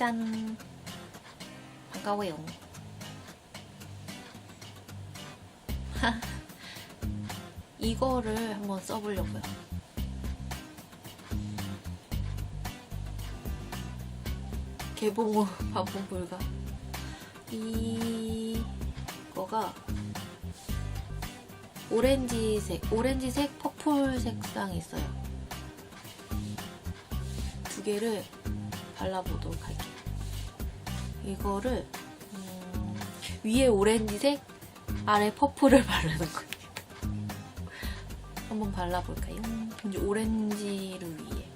짠. 반가워요. 이거를 한번 써보려고요. 개봉 후 반품 불가. 이거가 오렌지색, 오렌지색, 퍼플 색상이 있어요. 두 개를 발라보도록 할게요. 이거를 음, 위에 오렌지색, 아래 퍼플을 바르는 거예요. 한번 발라볼까요? 이제 오렌지를 위에.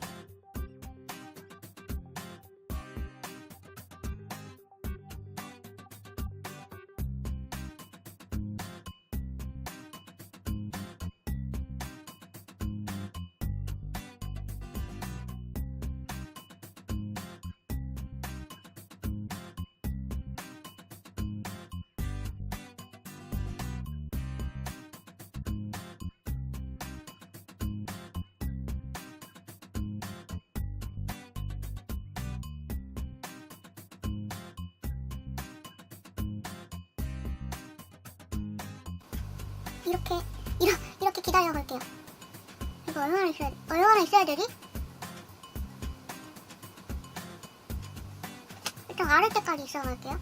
이렇게 이러, 이렇게 기다려 볼게요. 이거 얼마나 있어야 얼마나 있어야 되지? 일단 아래 때까지 있어 볼게요.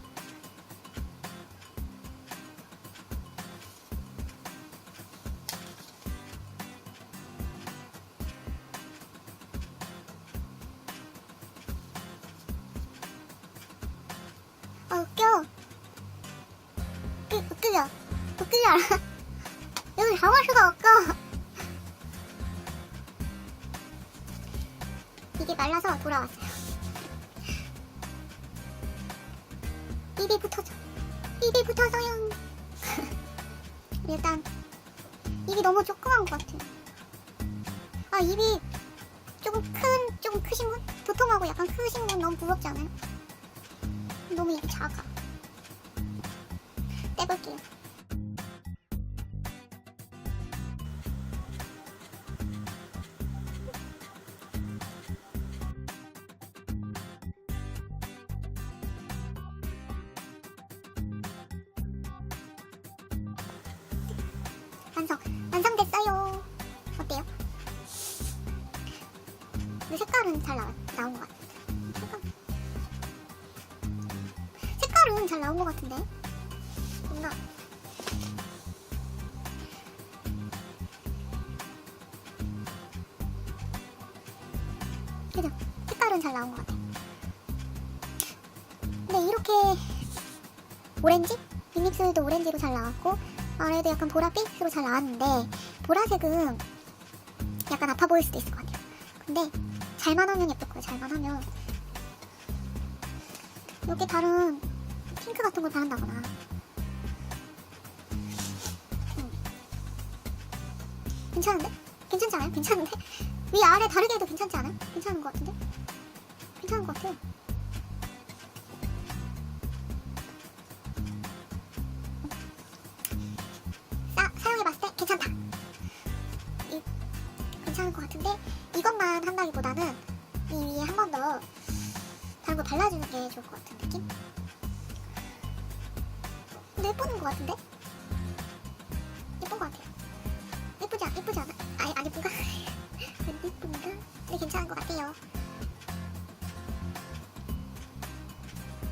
아 웃겨. 웃기죠? 웃기지 않아? 여기 잡을 수가 없어. 이게 말라서 돌아왔어요. 입이 붙어져. 입이 붙어서요. 일단 입이 너무 조그만 것 같아요. 아 입이 조금 큰, 조금 크신 분? 도톰하고 약간 크신 분 너무 무섭지 않아요? 너무 입이 작아. 떼볼게요. 색깔은 잘 나, 나온 것 같아 색깔. 색깔은 잘 나온 것 같은데 뭔가 그죠? 색깔은 잘 나온 것 같아 근데 이렇게 오렌지? 빅믹스도 오렌지로 잘 나왔고 아래도 약간 보랏빛으로 잘 나왔는데 보라색은 약간 아파 보일 수도 있을 것 같아요. 근데 잘만 하면 예쁠 거예요. 잘만 하면 여기 다른 핑크 같은 걸 바른다거나 음. 괜찮은데? 괜찮지 않아요? 괜찮은데? 위 아래 다르게 해도 괜찮지 않아요? 괜찮은 것 같은데? 괜찮은 것 같아요. 같은데 이것만 한다기보다는 이 위에 한 번 더 다른 거 발라주는 게 좋을 것 같은 느낌? 근데 예쁘는 것 같은데? 예쁜 것 같아요. 예쁘지 않, 예쁘지 않아? 아니 안 예쁜가? 안 예쁜가? 근데 괜찮은 것 같아요.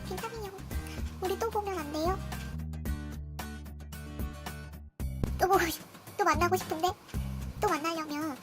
괜찮아요. 우리 또 보면 안 돼요? 또 보고 싶, 또 만나고 싶은데 또 만나려면.